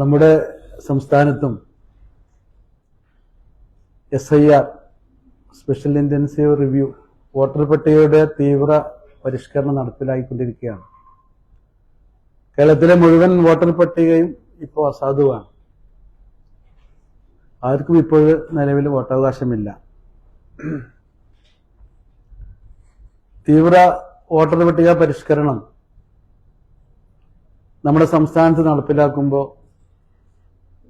നമ്മുടെ സംസ്ഥാനത്തും S I R special intensive review voter പട്ടികയുടെ തീവ്ര പരിഷ്കരണം നടപ്പിലാക്കിക്കൊണ്ടിരിക്കുകയാണ് കേരളത്തിലെ മുഴുവൻ വോട്ടർ പട്ടികയും ഇപ്പോൾ അസാധുവാണ്. ആർക്കും ഇപ്പോൾ നിലവിൽ വോട്ടവകാശമില്ല. തീവ്ര വോട്ടർ പട്ടിക പരിഷ്കരണം നമ്മുടെ സംസ്ഥാനത്ത് നടപ്പിലാക്കുമ്പോൾ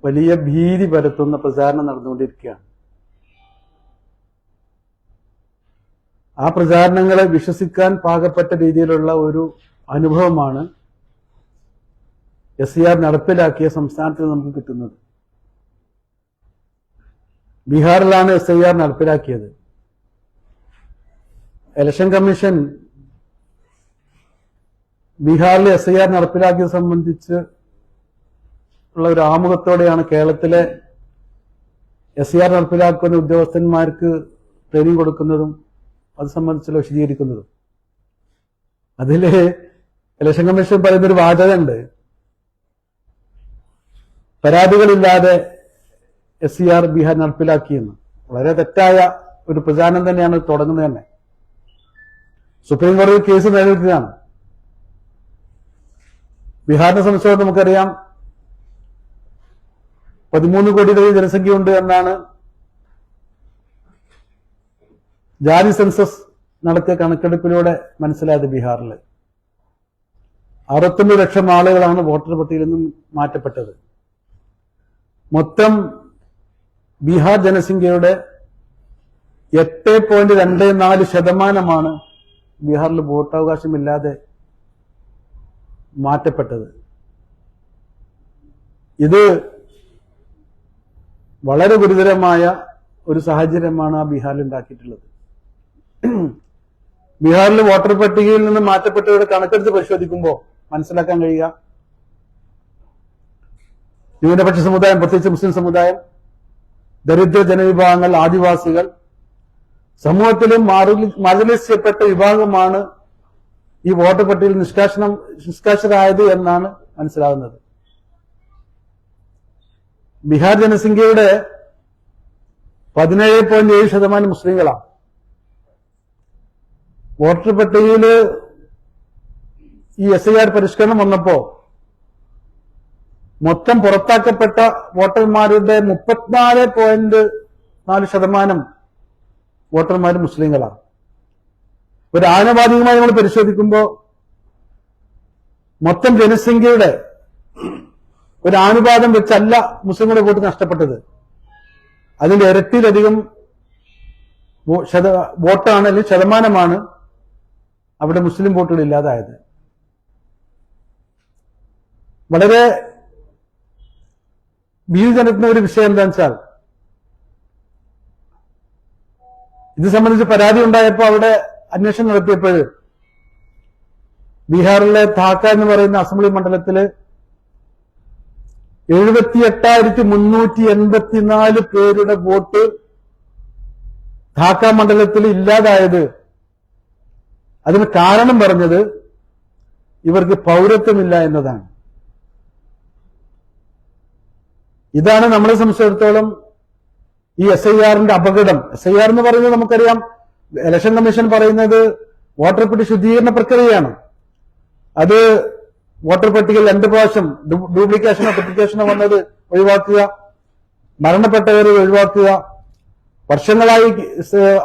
വലിയ ഭീതി പരത്തുന്ന പ്രചാരണം നടന്നുകൊണ്ടിരിക്കുകയാണ്. ആ പ്രചാരണങ്ങളെ വിശ്വസിക്കാൻ പാകപ്പെട്ട രീതിയിലുള്ള ഒരു അനുഭവമാണ് എസ് ആർ നടപ്പിലാക്കിയ സംസ്ഥാനത്തിൽ നമുക്ക് കിട്ടുന്നത്. ബീഹാറിലാണ് എസ് ഐ ആർ നടപ്പിലാക്കിയത്. ഇലക്ഷൻ കമ്മീഷൻ ബീഹാറിൽ എസ് ഐ ആർ നടപ്പിലാക്കിയത് സംബന്ധിച്ച് ഉള്ള ഒരു ആമുഖത്തോടെയാണ് കേരളത്തിലെ എസ് ആർ നടപ്പിലാക്കുന്ന ഉദ്യോഗസ്ഥന്മാർക്ക് ട്രെയിനിങ് കൊടുക്കുന്നതും അത് സംബന്ധിച്ചുള്ള വിശദീകരിക്കുന്നതും. അതിൽ ഇലക്ഷൻ കമ്മീഷൻ പറയുന്നൊരു വാചകമുണ്ട്. പരാതികളില്ലാതെ എസ് സി ആർ ബീഹാർ നടപ്പിലാക്കിയെന്ന്. വളരെ തെറ്റായ ഒരു പ്രചാരണം തന്നെയാണ് തുടങ്ങുന്നത് തന്നെ. സുപ്രീം കോടതി കേസ് നിലനിൽക്കുകയാണ്. ബീഹാറിനെ സംബന്ധിച്ചിടത്തോളം നമുക്കറിയാം. പതിമൂന്ന് കോടിയിലധികം ജനസംഖ്യയുണ്ട് എന്നാണ് ജാതി സെൻസസ് നടത്തിയ കണക്കെടുപ്പിലൂടെ മനസ്സിലായത് ബീഹാറിൽ അറുപത്തൊന്ന് ലക്ഷം ആളുകളാണ് വോട്ടർ പട്ടികയിൽ നിന്നും മാറ്റപ്പെട്ടത്. മൊത്തം ബീഹാർ ജനസംഖ്യയുടെ എട്ട് പോയിന്റ് രണ്ട് നാല് ശതമാനമാണ് ബീഹാറിൽ വോട്ടവകാശമില്ലാതെ മാറ്റപ്പെട്ടത്. ഇത് വളരെ ഗുരുതരമായ ഒരു സാഹചര്യമാണ് ആ ബീഹാറിൽ ഉണ്ടാക്കിയിട്ടുള്ളത്. ബീഹാറിൽ വോട്ടർ പട്ടികയിൽ നിന്ന് മാറ്റപ്പെട്ടവരുടെ കണക്കെടുത്ത് പരിശോധിക്കുമ്പോൾ മനസ്സിലാക്കാൻ കഴിയുക. ന്യൂനപക്ഷ സമുദായം പ്രത്യേകിച്ച് മുസ്ലിം സമുദായം ദരിദ്ര ജനവിഭാഗങ്ങൾ ആദിവാസികൾ സമൂഹത്തിലും ചെയ്യപ്പെട്ട വിഭാഗമാണ് ഈ വോട്ടർ പട്ടികയിൽ നിഷ്കാശനം നിഷ്കാശരായത് എന്നാണ് മനസ്സിലാകുന്നത്. ബീഹാർ ജനസംഖ്യയുടെ പതിനേഴ് പോയിന്റ് ഏഴ് ശതമാനം മുസ്ലിങ്ങളാണ്. വോട്ടർ പട്ടികയിൽ ഈ എസ് ഐ ആർ പരിഷ്കരണം വന്നപ്പോ മൊത്തം പുറത്താക്കപ്പെട്ട വോട്ടർമാരുടെ മുപ്പത്തിനാല് പോയിന്റ് നാല് ശതമാനം വോട്ടർമാർ മുസ്ലിങ്ങളാണ്. ഒരു ആനുപാതികമായി നമ്മൾ പരിശോധിക്കുമ്പോൾ മൊത്തം ജനസംഖ്യയുടെ ഒരു ആനുപാതം വെച്ചല്ല മുസ്ലിങ്ങളുടെ കൂട്ട് നഷ്ടപ്പെട്ടത്. അതിന്റെ ഇരട്ടിയിലധികം വോട്ടാണ് അല്ലെങ്കിൽ ശതമാനമാണ് അവിടെ മുസ്ലിം വോട്ടുകൾ ഇല്ലാതായത്. വളരെ ഭീതി നടത്തുന്ന ഒരു വിഷയം എന്താണെന്ന് വെച്ചാൽ ഇത് സംബന്ധിച്ച് പരാതി ഉണ്ടായപ്പോൾ അവിടെ അന്വേഷണം നടത്തിയപ്പോൾ ബീഹാറിലെ ധാക്ക എന്ന് പറയുന്ന അസംബ്ലി മണ്ഡലത്തിൽ എഴുപത്തി എട്ടായിരത്തി മുന്നൂറ്റി എൺപത്തിനാല് പേരുടെ വോട്ട് ധാക്ക മണ്ഡലത്തിൽ ഇല്ലാതായത്. അതിന് കാരണം പറഞ്ഞത് ഇവർക്ക് പൗരത്വമില്ല എന്നതാണ്. ഇതാണ് നമ്മളെ സംബന്ധിച്ചിടത്തോളം ഈ എസ് ഐ ആറിന്റെ അപകടം. എസ് ഐ ആർ എന്ന് പറയുന്നത് നമുക്കറിയാം. ഇലക്ഷൻ കമ്മീഷൻ പറയുന്നത് വോട്ടർ പട്ടിക ശുദ്ധീകരണ പ്രക്രിയയാണ്. അത് വോട്ടർ പട്ടികയിൽ രണ്ട് പ്രാവശ്യം ഡ്യൂപ്ലിക്കേഷനോ ഡ്യൂപ്ലിക്കേഷനോ വന്നത് ഒഴിവാക്കുക മരണപ്പെട്ടവരെ ഒഴിവാക്കുക വർഷങ്ങളായി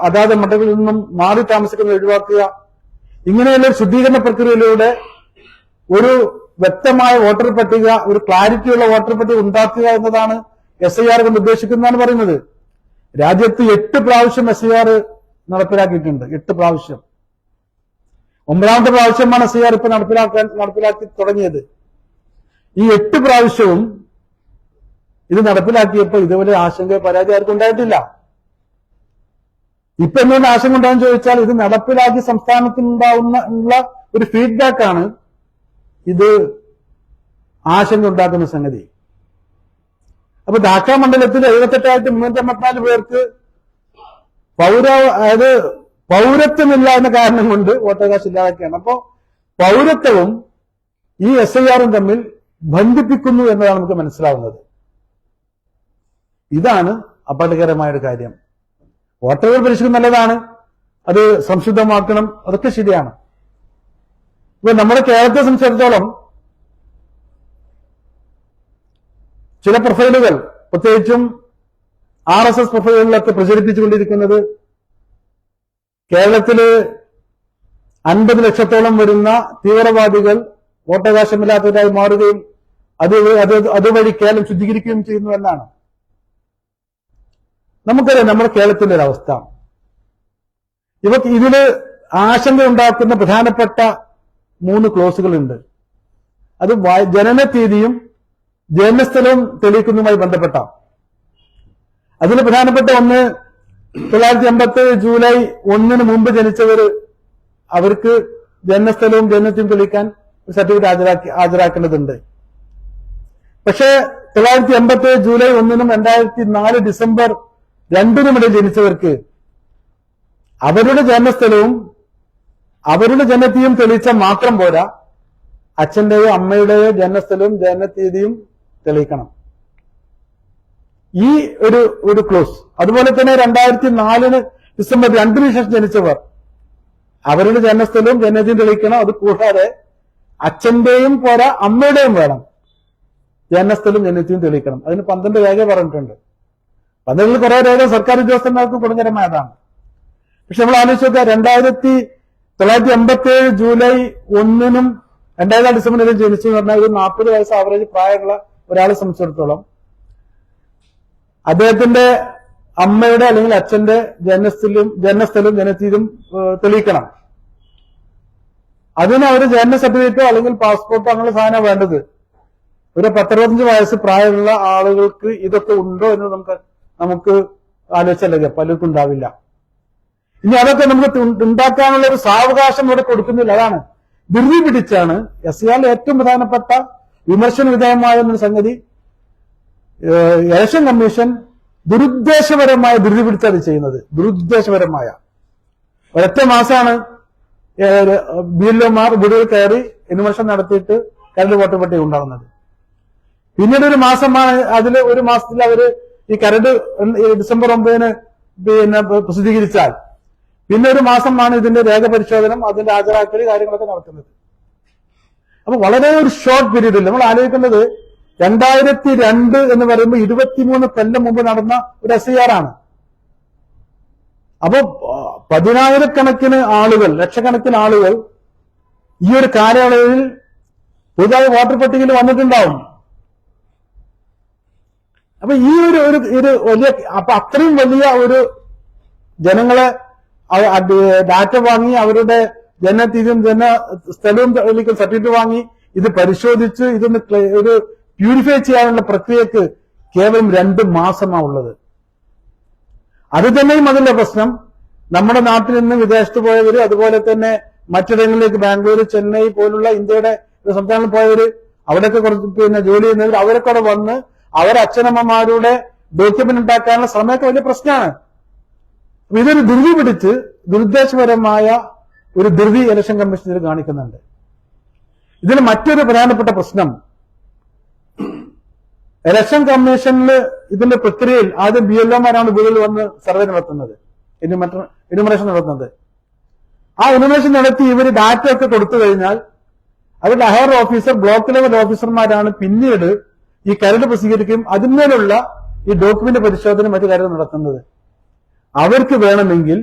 അതാത് മണ്ഡലങ്ങളിൽ നിന്നും മാറി താമസിക്കുന്നത് ഒഴിവാക്കുക. ഇങ്ങനെയുള്ള ശുദ്ധീകരണ പ്രക്രിയയിലൂടെ ഒരു വ്യക്തമായ വോട്ടർ പട്ടിക ഒരു ക്ലാരിറ്റിയുള്ള വോട്ടർ പട്ടിക ഉണ്ടാക്കുക എന്നതാണ് എസ് ഐ ആർ കൊണ്ട് ഉദ്ദേശിക്കുന്നതാണ് പറയുന്നത്. രാജ്യത്ത് എട്ട് പ്രാവശ്യം എസ് ഐ ആർ നടപ്പിലാക്കിയിട്ടുണ്ട് എട്ട് പ്രാവശ്യം. ഒമ്പതാമത്തെ പ്രാവശ്യമാണ് സി ആർ ഇപ്പൊ നടപ്പിലാക്കാൻ നടപ്പിലാക്കി തുടങ്ങിയത്. ഈ എട്ട് പ്രാവശ്യവും ഇത് നടപ്പിലാക്കിയപ്പോൾ ഇതുപോലെ ആശങ്ക പരാതി ആർക്കും ഉണ്ടായിട്ടില്ല. ഇപ്പൊ എന്തുകൊണ്ട് ആശങ്ക ഉണ്ടാകുന്ന ചോദിച്ചാൽ ഇത് നടപ്പിലാക്കി സംസ്ഥാനത്തിനുണ്ടാവുന്ന ഒരു ഫീഡ്ബാക്ക് ആണ് ഇത് ആശങ്ക ഉണ്ടാക്കുന്ന സംഗതി. അപ്പൊ ധാക്ക മണ്ഡലത്തിൽ എഴുപത്തെട്ടായിരത്തി മുന്നൂറ്റി അമ്പത്തിനാല് പേർക്ക് പൗര അതായത് പൗരത്വമില്ല എന്ന കാരണം കൊണ്ട് വോട്ടവകാശം ഇല്ലാതൊക്കെയാണ് അപ്പോ പൗരത്വവും ഈ എസ് ഐ ആറും തമ്മിൽ ബന്ധിപ്പിക്കുന്നു എന്നതാണ് നമുക്ക് മനസ്സിലാവുന്നത്. ഇതാണ് അപകടകരമായ ഒരു കാര്യം. വോട്ടറുകൾ പരിശോധന നല്ലതാണ്. അത് സംശുദ്ധമാക്കണം. അതൊക്കെ ശരിയാണ്. ഇപ്പൊ നമ്മുടെ കേരളത്തെ സംബന്ധിച്ചിടത്തോളം ചില പ്രൊഫൈലുകൾ പ്രത്യേകിച്ചും ആർ എസ് എസ് പ്രൊഫൈലുകളിലൊക്കെ പ്രചരിപ്പിച്ചുകൊണ്ടിരിക്കുന്നത് കേരളത്തിൽ അൻപത് ലക്ഷത്തോളം വരുന്ന തീവ്രവാദികൾ വോട്ടവകാശമില്ലാത്തവരായി മാറുകയും അത് അത് അതുവഴി കേരളം ശുദ്ധീകരിക്കുകയും ചെയ്യുന്നു എന്നാണ്. നമുക്കറിയാം നമ്മുടെ കേരളത്തിന്റെ ഒരു അവസ്ഥ ഇവർക്ക് ഇതിൽ ആശങ്ക ഉണ്ടാക്കുന്ന പ്രധാനപ്പെട്ട മൂന്ന് ക്ലോസുകളുണ്ട്. അത് ജനന തീയതിയും ജന്മസ്ഥലവും തെളിയിക്കുന്നതുമായി ബന്ധപ്പെട്ട. അതിൽ പ്രധാനപ്പെട്ട ഒന്ന് തൊള്ളായിരത്തി എൺപത്തി ജൂലൈ ഒന്നിന് മുമ്പ് ജനിച്ചവർ അവർക്ക് ജന്മസ്ഥലവും ജന്മത്തിനും തെളിയിക്കാൻ സർട്ടിഫിക്കറ്റ് ഹാജരാക്കി ഹാജരാക്കേണ്ടതുണ്ട്. പക്ഷേ തൊള്ളായിരത്തി എൺപത്തി ജൂലൈ ഒന്നിനും രണ്ടായിരത്തി നാല് ഡിസംബർ രണ്ടിനും ഇടയിൽ ജനിച്ചവർക്ക് അവരുടെ ജന്മസ്ഥലവും അവരുടെ ജനനത്തെയും തെളിയിച്ചാൽ മാത്രം പോരാ അച്ഛന്റെയോ അമ്മയുടെയോ ജന്മസ്ഥലവും ജനനത്തീയതിയും തെളിയിക്കണം. ഈ ഒരു ഒരു ക്ലോസ്. അതുപോലെ തന്നെ രണ്ടായിരത്തി നാലിന് ഡിസംബർ രണ്ടിന് ശേഷം ജനിച്ചവർ. അവരുടെ ജന്മസ്ഥലവും ജനനത്തെയും തെളിയിക്കണം. അത് കൂടാതെ അച്ഛന്റെയും പോരാ അമ്മയുടെയും വേണം. ജനനസ്ഥലം ജനനത്തെയും തെളിയിക്കണം. അതിന് പന്ത്രണ്ട് രേഖ പറഞ്ഞിട്ടുണ്ട്. പന്ത്രണ്ടിൽ കുറെ രേഖ സർക്കാർ ഉദ്യോഗസ്ഥന്മാർക്ക് ഗുണകരമായതാണ്. പക്ഷെ നമ്മൾ ആലോചിച്ച് നോക്കുക രണ്ടായിരത്തി തൊള്ളായിരത്തി എൺപത്തി ഏഴ് ജൂലൈ ഒന്നിനും രണ്ടായിരത്തി ഡിസംബറിലും ജനിച്ചു എന്ന് പറഞ്ഞാൽ ഒരു നാൽപ്പത് വയസ്സ് ആവറേജ് പ്രായമുള്ള ഒരാളെ സംബന്ധിച്ചിടത്തോളം അദ്ദേഹത്തിന്റെ അമ്മയുടെ അല്ലെങ്കിൽ അച്ഛന്റെ ജനസ്ഥലും ജനസ്ഥലും ജനതീയതും തെളിയിക്കണം. അതിന് അവർ ജനന സർട്ടിഫിക്കറ്റോ അല്ലെങ്കിൽ പാസ്പോർട്ടോ അങ്ങനെ സാധനം വേണ്ടത്. ഒരു പത്തറുപത്തഞ്ച് വയസ്സ് പ്രായമുള്ള ആളുകൾക്ക് ഇതൊക്കെ ഉണ്ടോ എന്ന് നമുക്ക് നമുക്ക് ആലോചിച്ചല്ലേ പലർക്കും ഉണ്ടാവില്ല. ഇനി അതൊക്കെ നമുക്ക് ഉണ്ടാക്കാനുള്ള ഒരു സാവകാശം ഇവിടെ കൊടുക്കുന്നില്ല. അതാണ്. ധൃതി പിടിച്ചാണ് എസ് ഏറ്റവും പ്രധാനപ്പെട്ട വിമർശന വിധേയമായ സംഗതി. ഇലക്ഷൻ കമ്മീഷൻ ദുരുദ്ദേശപരമായ ധൃതി പിടിച്ചാണ് ഇത് ചെയ്യുന്നത്. ദുരുദ്ദേശപരമായ. ഒരൊറ്റ മാസമാണ് ബി എൽ ഒമാർ വീടുകൾ കയറി അന്വേഷണം നടത്തിയിട്ട് കരട് വോട്ട് പട്ടിക ഉണ്ടാകുന്നത്. പിന്നീട് ഒരു മാസമാണ് അതിൽ ഒരു മാസത്തിൽ അവർ ഈ കരട് ഡിസംബർ ഒമ്പതിന് പിന്നെ പ്രസിദ്ധീകരിച്ചാൽ. പിന്നെ ഒരു മാസമാണ് ഇതിന്റെ രേഖ പരിശോധനം അതിന്റെ ഹാജരാക്കൽ കാര്യങ്ങളൊക്കെ നടക്കുന്നത്. അപ്പൊ വളരെ ഒരു ഷോർട്ട് പീരീഡിൽ നമ്മൾ ആലോചിക്കേണ്ടത് രണ്ടായിരത്തി രണ്ട് എന്ന് പറയുമ്പോൾ ഇരുപത്തിമൂന്ന് കൊല്ലം മുമ്പ് നടന്ന ഒരു എസ് ഐ ആർ ആണ്. അപ്പൊ പതിനായിരക്കണക്കിന് ആളുകൾ ലക്ഷക്കണക്കിന് ആളുകൾ ഈ ഒരു കാലയളവിൽ പുതുതായി വോട്ടർ പട്ടികയിൽ വന്നിട്ടുണ്ടാവും. അപ്പൊ ഈ ഒരു ഒരു വലിയ അപ്പൊ അത്രയും വലിയ ഒരു ജനങ്ങളെ ഡാറ്റ വാങ്ങി അവരുടെ ജനതീയതും ജന സ്ഥലവും സർട്ടിഫിക്കറ്റ് വാങ്ങി ഇത് പരിശോധിച്ച് ഇതൊന്ന് ഒരു പ്യൂരിഫൈ ചെയ്യാനുള്ള പ്രക്രിയക്ക് കേവലം രണ്ട് മാസമാണ് ഉള്ളത്. അത് തന്നെയും അതിന്റെ പ്രശ്നം. നമ്മുടെ നാട്ടിൽ നിന്ന് വിദേശത്ത് പോയവര് അതുപോലെ തന്നെ മറ്റിടങ്ങളിലേക്ക് ബാംഗ്ലൂർ ചെന്നൈ പോലുള്ള ഇന്ത്യയുടെ സംസ്ഥാനങ്ങളിൽ പോയവര് അവിടെയൊക്കെ കുറച്ച് പിന്നെ ജോലി ചെയ്യുന്നവർ അവരൊക്കെ അവിടെ വന്ന് അവരെ അച്ഛനമ്മമാരുടെ ഡോക്യുമെന്റ് ഉണ്ടാക്കാനുള്ള ശ്രമമൊക്കെ വലിയ പ്രശ്നമാണ്. ഇതൊരു ധൃതി പിടിച്ച് ദുരുദ്ദേശപരമായ ഒരു ധൃതി ഇലക്ഷൻ കമ്മീഷൻ കാണിക്കുന്നുണ്ട്. ഇതിന് മറ്റൊരു പ്രധാനപ്പെട്ട പ്രശ്നം. ഇലക്ഷൻ കമ്മീഷനിൽ ഇതിന്റെ പ്രക്രിയയിൽ ആദ്യം ബി എൽ ഒമാരാണ് വീട്ടിൽ വന്ന് സർവേ നടത്തുന്നത്. ഇനുമറേഷൻ നടത്തുന്നത്. ആ ഇനുമറേഷൻ നടത്തി ഇവർ ഡാറ്റ ഒക്കെ കൊടുത്തു കഴിഞ്ഞാൽ അവരുടെ ഹയർ ഓഫീസർ ബ്ലോക്ക് ലെവൽ ഓഫീസർമാരാണ് പിന്നീട് ഈ കരട് പ്രസിദ്ധീകരിക്കുകയും അതിന്മേലുള്ള ഈ ഡോക്യുമെന്റ് പരിശോധന മറ്റു കാര്യങ്ങൾ നടത്തുന്നത്. അവർക്ക് വേണമെങ്കിൽ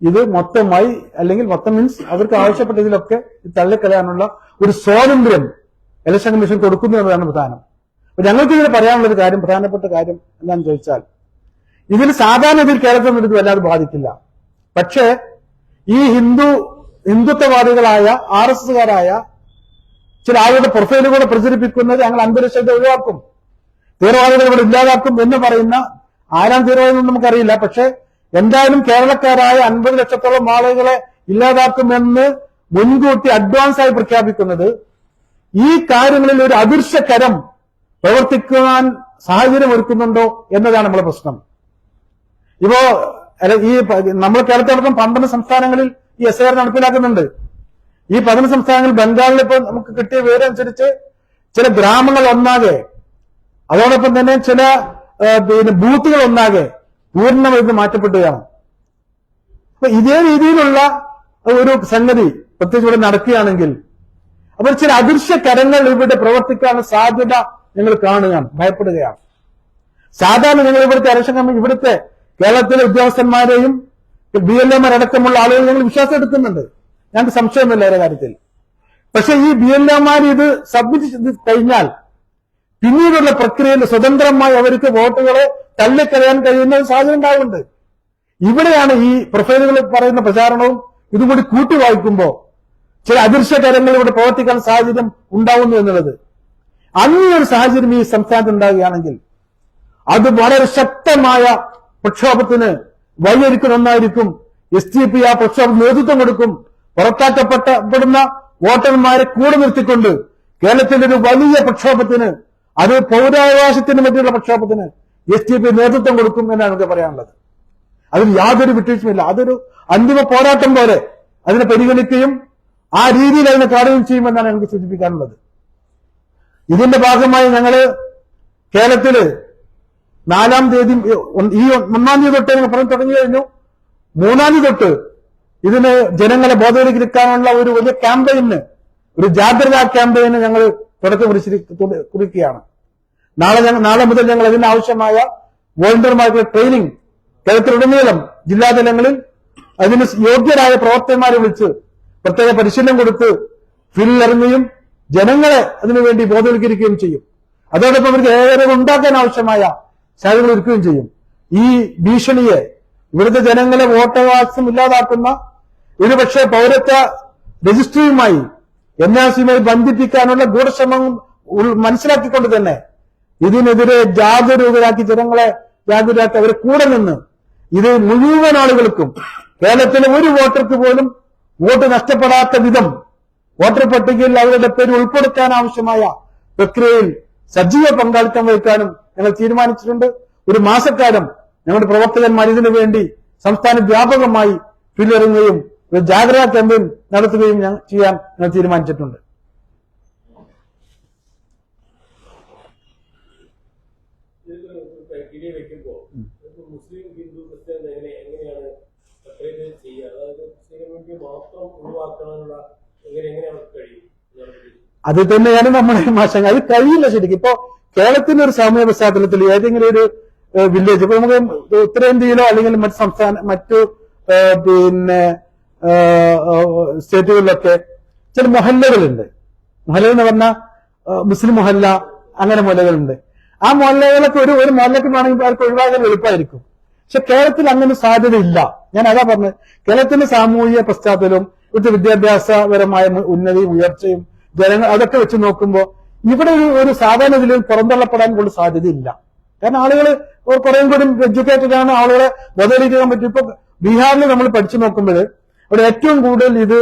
ഇത് മൊത്തമായി അല്ലെങ്കിൽ മൊത്തം മീൻസ് അവർക്ക് ആവശ്യപ്പെട്ടതിലൊക്കെ തള്ളിക്കളയാനുള്ള ഒരു സ്വാതന്ത്ര്യം ഇലക്ഷൻ കമ്മീഷൻ കൊടുക്കുന്നു എന്നതാണ് പ്രധാനം. ഞങ്ങൾക്ക് ഇതിൽ പറയാനുള്ള ഒരു കാര്യം പ്രധാനപ്പെട്ട കാര്യം എന്താണെന്ന് ചോദിച്ചാൽ ഇതിൽ സാധാരണ ഇതിൽ കേരളത്തിൽ ഇത് വല്ലാതെ ബാധിക്കില്ല. പക്ഷേ ഈ ഹിന്ദു ഹിന്ദുത്വവാദികളായ ആർ എസ് എസുകാരായ ചില ആളുകളുടെ പ്രൊഫൈലുകൂടെ പ്രചരിപ്പിക്കുന്നത് ഞങ്ങൾ അന്തരീക്ഷത്തെ ഒഴിവാക്കും. തീവ്രവാദികൾ ഇവിടെ ഇല്ലാതാക്കും എന്ന് പറയുന്ന ആരാം തീവ്രവാദം എന്ന് നമുക്കറിയില്ല. പക്ഷെ എന്തായാലും കേരളക്കാരായ അൻപത് ലക്ഷത്തോളം ആളുകളെ ഇല്ലാതാക്കുമെന്ന് മുൻകൂട്ടി അഡ്വാൻസ് ആയി പ്രഖ്യാപിക്കുന്നത് ഈ കാര്യങ്ങളിൽ ഒരു അദൃശ്യകരം പ്രവർത്തിക്കുവാൻ സാഹചര്യം ഒരുക്കുന്നുണ്ടോ എന്നതാണ് നമ്മുടെ പ്രശ്നം. ഇപ്പോ ഈ നമ്മൾ കേരളത്തിലടക്കം പന്ത്രണ്ട് സംസ്ഥാനങ്ങളിൽ ഈ എസ് നടപ്പിലാക്കുന്നുണ്ട്. ഈ പതിനൊന്ന് സംസ്ഥാനങ്ങളിൽ ബംഗാളിൽ ഇപ്പൊ നമുക്ക് കിട്ടിയ വിവരം അനുസരിച്ച് ചില ഗ്രാമങ്ങൾ ഒന്നാകെ അതോടൊപ്പം തന്നെ ചില പിന്നെ ബൂത്തുകൾ ഒന്നാകെ പൂർണമായിട്ട് മാറ്റപ്പെടുകയാണ്. അപ്പൊ ഇതേ രീതിയിലുള്ള ഒരു സംഗതി പ്രത്യേകിച്ച് ഇവിടെ നടക്കുകയാണെങ്കിൽ അപ്പോൾ ചില അദൃശ്യ കരങ്ങൾ ഇവിടെ പ്രവർത്തിക്കാനുള്ള സാധ്യത നിങ്ങൾ കാണുകയാണ് ഭയപ്പെടുകയാണ്. സാധാരണ നിങ്ങൾ ഇവിടുത്തെ ഇലക്ഷൻ കമ്മീഷൻ ഇവിടുത്തെ കേരളത്തിലെ ഉദ്യോഗസ്ഥന്മാരെയും ബി എൽ എമാർ അടക്കമുള്ള ആളുകൾ ഞങ്ങൾ വിശ്വാസം എടുക്കുന്നുണ്ട്. ഞങ്ങൾക്ക് സംശയമില്ല ഓരോ കാര്യത്തിൽ. പക്ഷെ ഈ ബി എൽ എമാർ ഇത് സബ്മിറ്റ് കഴിഞ്ഞാൽ പിന്നീടുള്ള പ്രക്രിയയിൽ സ്വതന്ത്രമായി അവർക്ക് വോട്ടുകളെ തള്ളിക്കളയാൻ കഴിയുന്ന ഒരു സാഹചര്യം ഉണ്ടാവുന്നുണ്ട്. ഇവിടെയാണ് ഈ പ്രൊഫൈലുകൾ പറയുന്ന പ്രചാരണവും ഇതും കൂടി കൂട്ടി വായിക്കുമ്പോൾ ചില അദൃശ്യ കരങ്ങൾ ഇവിടെ പ്രവർത്തിക്കാൻ സാഹചര്യം ഉണ്ടാവുന്നു എന്നുള്ളത്. അങ്ങനെ ഒരു സാഹചര്യം ഈ സംസ്ഥാനത്ത് ഉണ്ടാകുകയാണെങ്കിൽ അത് വളരെ ശക്തമായ പ്രക്ഷോഭത്തിന് വഴിയൊരുക്കുന്ന ഒന്നായിരിക്കും എസ് ടി പി ആ പ്രക്ഷോഭം നേതൃത്വം കൊടുക്കും. പുറത്താക്കപ്പെട്ടപ്പെടുന്ന വോട്ടർമാരെ കൂടെ നിർത്തിക്കൊണ്ട് കേരളത്തിന്റെ ഒരു വലിയ പ്രക്ഷോഭത്തിന് അത് പൗരാവകാശത്തിന് പറ്റിയുള്ള പ്രക്ഷോഭത്തിന് എസ് ടി പി നേതൃത്വം കൊടുക്കും എന്നാണ് എനിക്ക് പറയാനുള്ളത്. അതിൽ യാതൊരു വിട്ടുവീഴ്ചയുമില്ല. അതൊരു അന്തിമ പോരാട്ടം പോലെ അതിനെ പരിഗണിക്കുകയും ആ രീതിയിൽ അതിനെ കാണുകയും ചെയ്യുമെന്നാണ് എനിക്ക് സൂചിപ്പിക്കാനുള്ളത്. ഇതിന്റെ ഭാഗമായി ഞങ്ങൾ കേരളത്തിൽ നാലാം തീയതി ഈ ഒന്നാം തീയതി തൊട്ട് പറഞ്ഞു തുടങ്ങി കഴിഞ്ഞു. മൂന്നാം തീയതി തൊട്ട് ഇതിന് ജനങ്ങളെ ബോധവൽക്കരിക്കാനുള്ള ഒരു വലിയ ക്യാമ്പയിന് ഒരു ജാഗ്രതാ ക്യാമ്പയിന് ഞങ്ങൾ തുടക്കം കുറിക്കുകയാണ്. നാളെ നാളെ മുതൽ ഞങ്ങൾ അതിന് ആവശ്യമായ വോളണ്ടിയർമാർക്കുള്ള ട്രെയിനിങ് കേരളത്തിലുടനീളം ജില്ലാതലങ്ങളിൽ അതിന് യോഗ്യരായ പ്രവർത്തകന്മാരെ വിളിച്ച് പ്രത്യേക പരിശീലനം കൊടുത്ത് ഫീൽഡിലിറങ്ങുകയും ജനങ്ങളെ അതിനുവേണ്ടി ബോധവൽക്കരിക്കുകയും ചെയ്യും. അതോടൊപ്പം അവർക്ക് ഏറെ ഉണ്ടാക്കാൻ ആവശ്യമായ സാധ്യതകൾ ഒരുക്കുകയും ചെയ്യും. ഈ ഭീഷണിയെ ഇവിടുത്തെ ജനങ്ങളെ വോട്ടവകാശം ഇല്ലാതാക്കുന്ന ഒരുപക്ഷെ പൗരത്വ രജിസ്ട്രിയുമായി എൻ ആർ സിയുമായി ബന്ധിപ്പിക്കാനുള്ള ഗൂഢശ്രമം മനസ്സിലാക്കിക്കൊണ്ട് തന്നെ ഇതിനെതിരെ ജാഗരൂകരാക്കി ജനങ്ങളെ ജാഗരൂകരാക്കി അവരെ കൂടെ നിന്ന് ഇത് മുഴുവൻ ആളുകൾക്കും കേരളത്തിലെ ഒരു വോട്ടർക്ക് പോലും വോട്ട് നഷ്ടപ്പെടാത്ത വിധം വോട്ടർ പട്ടികയിൽ അവരുടെ പേര് ഉൾപ്പെടുത്താൻ ആവശ്യമായ പ്രക്രിയയിൽ സജീവ പങ്കാളിത്തം വഹിക്കാനും ഞങ്ങൾ തീരുമാനിച്ചിട്ടുണ്ട്. ഒരു മാസക്കാലം ഞങ്ങളുടെ പ്രവർത്തകന്മാർ ഇതിനു വേണ്ടി സംസ്ഥാന വ്യാപകമായി പിന്നിറങ്ങുകയും ഒരു ജാഗ്രതാ ക്യാമ്പയിൻ നടത്തുകയും ചെയ്യാൻ ഞങ്ങൾ തീരുമാനിച്ചിട്ടുണ്ട്. മുസ്ലിം ഹിന്ദു ക്രിസ്ത്യൻ എങ്ങനെ എങ്ങനെയാണ് സെപ്പറേറ്റ് അതായത് മുസ്ലിം എങ്ങനെ അവർക്ക് കഴിയും എന്നാണ് ഉദ്ദേശിച്ചത്. അത് തന്നെയാണ് നമ്മുടെ ആശങ്ക അത് കഴിയില്ല ശരിക്കും. ഇപ്പോ കേരളത്തിന്റെ ഒരു സാമൂഹ്യ പശ്ചാത്തലത്തിൽ ഏതെങ്കിലും ഒരു വില്ലേജ് ഇപ്പൊ നമുക്ക് ഉത്തരേന്ത്യയിലോ അല്ലെങ്കിൽ മറ്റു സംസ്ഥാന മറ്റു പിന്നെ സ്റ്റേറ്റുകളിലൊക്കെ ചില മൊഹല്ലകളുണ്ട്. മൊഹല്ല എന്ന് പറഞ്ഞാൽ മുസ്ലിം മൊഹല്ല അങ്ങനെ മൊഹല്ലകളുണ്ട്. ആ മൊഹല്ലകളൊക്കെ ഒരു ഒരു മൊഹല്ലക്ക് വേണമെങ്കിൽ അവർക്ക് ഒഴിവാക്കാൻ എളുപ്പമായിരിക്കും. പക്ഷെ കേരളത്തിൽ അങ്ങനെ സാധ്യതയില്ല. ഞാൻ അതാ പറഞ്ഞത്. കേരളത്തിന്റെ സാമൂഹിക പശ്ചാത്തലവും ഇവിടുത്തെ വിദ്യാഭ്യാസപരമായ ഉന്നതിയും ഉയർച്ചയും ജനങ്ങൾ അതൊക്കെ വെച്ച് നോക്കുമ്പോൾ ഇവിടെ ഒരു ഒരു സാധാരണ ജില്ലയിൽ പുറന്തള്ളപ്പെടാൻ കൊണ്ട് സാധ്യതയില്ല. കാരണം ആളുകൾ കുറേയും കൂടി എഡ്യൂക്കേറ്റഡ് ആണ് ആളുകളെ ബോധവൽക്കരിക്കാൻ പറ്റും. ഇപ്പൊ ബീഹാറിൽ നമ്മൾ പഠിച്ചു നോക്കുമ്പോൾ അവിടെ ഏറ്റവും കൂടുതൽ ഇത്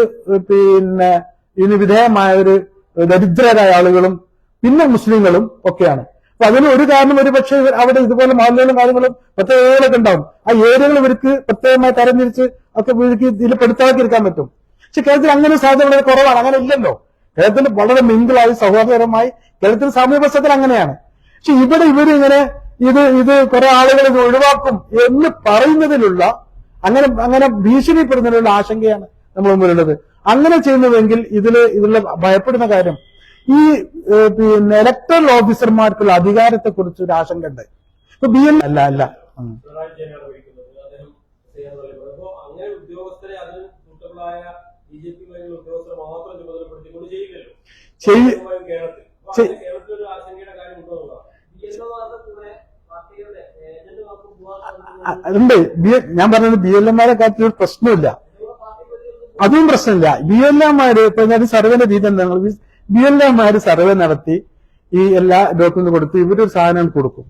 പിന്നെ ഇതിന് വിധേയമായ ഒരു ദരിദ്രരായ ആളുകളും പിന്നെ മുസ്ലിങ്ങളും ഒക്കെയാണ്. അപ്പൊ അതിന് ഒരു കാരണം ഒരു പക്ഷേ അവിടെ ഇതുപോലെ മാലിന്യങ്ങളും കാര്യങ്ങളും പ്രത്യേകതകളൊക്കെ ഉണ്ടാവും. ആ ഏരിയകൾ ഇവർക്ക് പ്രത്യേകമായി തരംതിരിച്ച് ഒക്കെ ഇവർക്ക് ഇതിൽ പെടുത്താതിരിക്കാൻ പറ്റും. പക്ഷെ കേരളത്തിൽ അങ്ങനെ സാധ്യത കുറവാണ്. അങ്ങനെ ഇല്ലല്ലോ. കേരളത്തിൽ വളരെ മിങ്കിളായി സൗഹാർദ്ദപരമായി കേരളത്തിൽ സാമൂഹ്യപക്ഷത്തിൽ അങ്ങനെയാണ്. പക്ഷെ ഇവിടെ ഇവരിങ്ങനെ ഇത് ഇത് കുറെ ആളുകൾ ഇത് ഒഴിവാക്കും എന്ന് പറയുന്നതിലുള്ള അങ്ങനെ അങ്ങനെ ഭീഷണിപ്പെടുന്നതിലുള്ള ആശങ്കയാണ് നമ്മൾ മുമ്പിലുള്ളത് അങ്ങനെ ചെയ്യുന്നതെങ്കിൽ ഇതിൽ ഇതിലുള്ള ഭയപ്പെടുന്ന കാര്യം ഈ പിന്നെ ഇലക്ട്രൽ ഓഫീസർമാർക്കുള്ള അധികാരത്തെ കുറിച്ച് ഒരു ആശങ്ക ഉണ്ട് ഇപ്പൊ ബി എൽ അല്ല അല്ല ഉം. പിണറായി വിജയനാണ് ഭരിക്കുന്നത് അദ്ദേഹം ചെയ്യാൻ പറയുന്നത് അപ്പോ അങ്ങനെ ഉദ്യോഗസ്ഥരെ അതിന് സൂട്ടബിളായ ബി ജെ പി ഉദ്യോഗസ്ഥരെ മാത്രം ചുമതലപ്പെടുത്തിക്കൊണ്ട് ചെയ്യുകയല്ലോ ചെയ്യ സ്വാഭാവികമായും കേരളത്തിൽ അപ്പോ ചെയ്- അങ്ങനെ കേരളത്തിൽ ഒരു ആശങ്കയുടെ കാര്യം ഉണ്ടോ എന്നുള്ളതാണ് ഈ എണ്ണമാരുടെ കൂടെ പാർട്ടിയുടെ ഏജന്റുമാർക്കും പോകാൻ അ- അതുണ്ട് ബി ഞാൻ പറഞ്ഞത് ബി എൽ എമാരെ കാര്യത്തിൽ ഒരു പ്രശ്നമില്ല. അതും പ്രശ്നമില്ല. ബി എൽ എമാര് ഇപ്പൊ ഞാൻ സർവേന്റെ രീതി എന്താണ്? ബി എൽ എമാര് സർവേ നടത്തി ഈ എല്ലാ ഡോക്യുമെന്റ് കൊടുത്ത് ഇവരൊരു സാധനം കൊടുക്കും.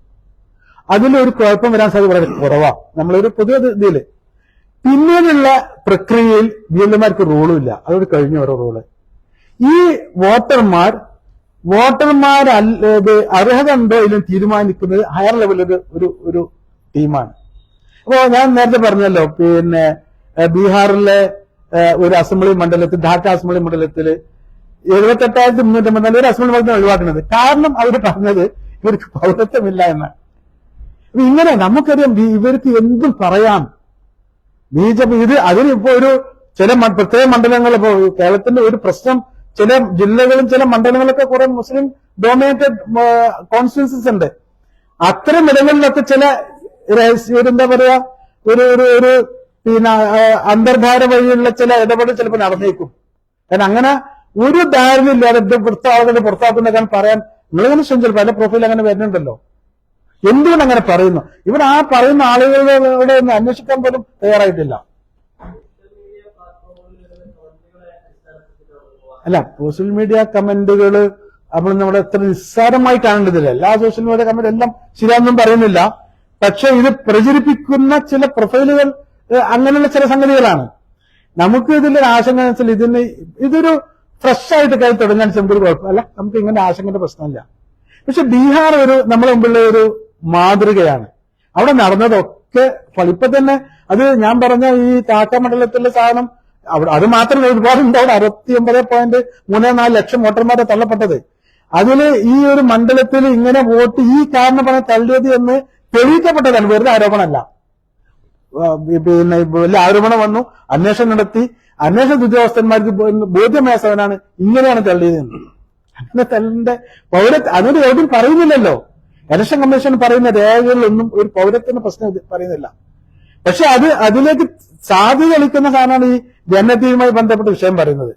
അതിലൊരു കുഴപ്പം വരാൻ സാധ്യത വളരെ കുറവാ. നമ്മളൊരു പൊതുവെ ഇതിൽ. പിന്നീടുള്ള പ്രക്രിയയിൽ ബി എൽ എമാർക്ക് റോളും ഇല്ല. അതൊരു കഴിഞ്ഞ ഓരോ റോൾ ഈ വോട്ടർമാർ വോട്ടർമാർ അർഹത ഉണ്ടോ തീരുമാനിക്കുന്നത് ഹയർ ലെവലൊരു ഒരു ഒരു ടീമാണ്. അപ്പോ ഞാൻ നേരത്തെ പറഞ്ഞല്ലോ പിന്നെ ബീഹാറിലെ ഒരു അസംബ്ലി മണ്ഡലത്തിൽ ധാക്ക അസംബ്ലി മണ്ഡലത്തിൽ എഴുപത്തെട്ടായിരത്തി മുന്നൂറ്റി അമ്പത്തിനാല് ഒരു അസംബ്ലി മണ്ഡലം ഒഴിവാക്കുന്നത്. കാരണം അവർ പറഞ്ഞത് ഇവർക്ക് പൗരത്വമില്ല എന്നാണ്. അപ്പൊ ഇങ്ങനെ നമുക്കറിയാം ഇവർക്ക് എന്തും പറയാം. ബി ജെ പി ഇത് അതിനിപ്പോ ഒരു ചില പ്രത്യേക മണ്ഡലങ്ങൾ ഇപ്പോ കേരളത്തിന്റെ ഒരു പ്രശ്നം ചില ജില്ലകളും ചില മണ്ഡലങ്ങളൊക്കെ കുറെ മുസ്ലിം ഡോമിനേറ്റഡ് കോൺസ്റ്റിറ്റ്യൻസീസ് ഉണ്ട്. അത്തരം ഇടങ്ങളിലൊക്കെ ചില ഒരു എന്താ പറയാ ഒരു ഒരു ഒരു പിന്നെ അന്തർധാര വഴിയുള്ള ചില ഇടപെടൽ ചിലപ്പോൾ നടന്നേക്കും. കാരണം അങ്ങനെ ഒരു ധാരണ ഇല്ലാതെ ആളുകൾ പുറത്ത ആളുകളെ പുറത്താക്കുന്ന പറയാൻ നിങ്ങളിങ്ങനെ ശ്രമിച്ചാൽ പല പ്രൊഫൈൽ അങ്ങനെ വരുന്നുണ്ടല്ലോ. എന്തുകൊണ്ട് അങ്ങനെ പറയുന്നു? ഇവർ ആ പറയുന്ന ആളുകളോട് ഒന്ന് അന്വേഷിക്കാൻ പോലും തയ്യാറായിട്ടില്ല മീഡിയ പ്ലാറ്റ്ഫോമുകളിൽ വരുന്ന കമന്റുകളെ അടിസ്ഥാനപ്പെടുത്തിയിട്ടുള്ള അല്ല സോഷ്യൽ മീഡിയ കമന്റുകൾ നമ്മൾ നമ്മൾ എത്ര നിസ്സാരമായി കാണേണ്ടതില്ല എല്ലാ സോഷ്യൽ മീഡിയ കമന്റ് എല്ലാം ശരിയാണെന്നും പറയുന്നില്ല. പക്ഷെ ഇത് പ്രചരിപ്പിക്കുന്ന ചില പ്രൊഫൈലുകൾ അങ്ങനെയുള്ള ചില സംഗതികളാണ്. നമുക്ക് ഇതിൽ ആശങ്ക വെച്ചാൽ ഇതിന് ഇതൊരു ഫ്രഷ് ആയിട്ട് കൈ തുടങ്ങാൻ നമുക്കൊരു കുഴപ്പമില്ല നമുക്ക് ഇങ്ങനെ ആശങ്കന്റെ പ്രശ്നമില്ല. പക്ഷെ ബീഹാർ ഒരു നമ്മളെ മുമ്പുള്ള ഒരു മാതൃകയാണ്. അവിടെ നടന്നതൊക്കെ ഇപ്പൊ തന്നെ അത് ഞാൻ പറഞ്ഞ ഈ താക്ക മണ്ഡലത്തിലെ സാധനം അവിടെ അത് മാത്രമല്ല ഒരുപാടുണ്ട് അവിടെ അറുപത്തി ഒമ്പത് പോയിന്റ് മൂന്ന് നാല് ലക്ഷം വോട്ടർമാരെ തള്ളപ്പെട്ടത്. അതിൽ ഈ ഒരു മണ്ഡലത്തിൽ ഇങ്ങനെ വോട്ട് ഈ കാരണം പറഞ്ഞ തള്ളിയത് എന്ന് തെളിയിക്കപ്പെട്ടതാണ്. വെറുതെ ആരോപണമല്ല. പിന്നെ വലിയ ആരോപണം വന്നു. അന്വേഷണം നടത്തി. അന്വേഷണ ഉദ്യോഗസ്ഥന്മാർക്ക് ബോധ്യമായ ഇങ്ങനെയാണ് തള്ളിയത് അങ്ങനെ തള്ളിന്റെ പൗര അതിന് എവിടെയും പറയുന്നില്ലല്ലോ. ഇലക്ഷൻ കമ്മീഷൻ പറയുന്ന രേഖകളിലൊന്നും ഒരു പൗരത്വ പ്രശ്നം പറയുന്നില്ല. പക്ഷെ അത് അതിലേക്ക് സാധ്യത കളിക്കുന്ന സാധനമാണ് ഈ ജനതയുമായി ബന്ധപ്പെട്ട വിഷയം പറയുന്നത്.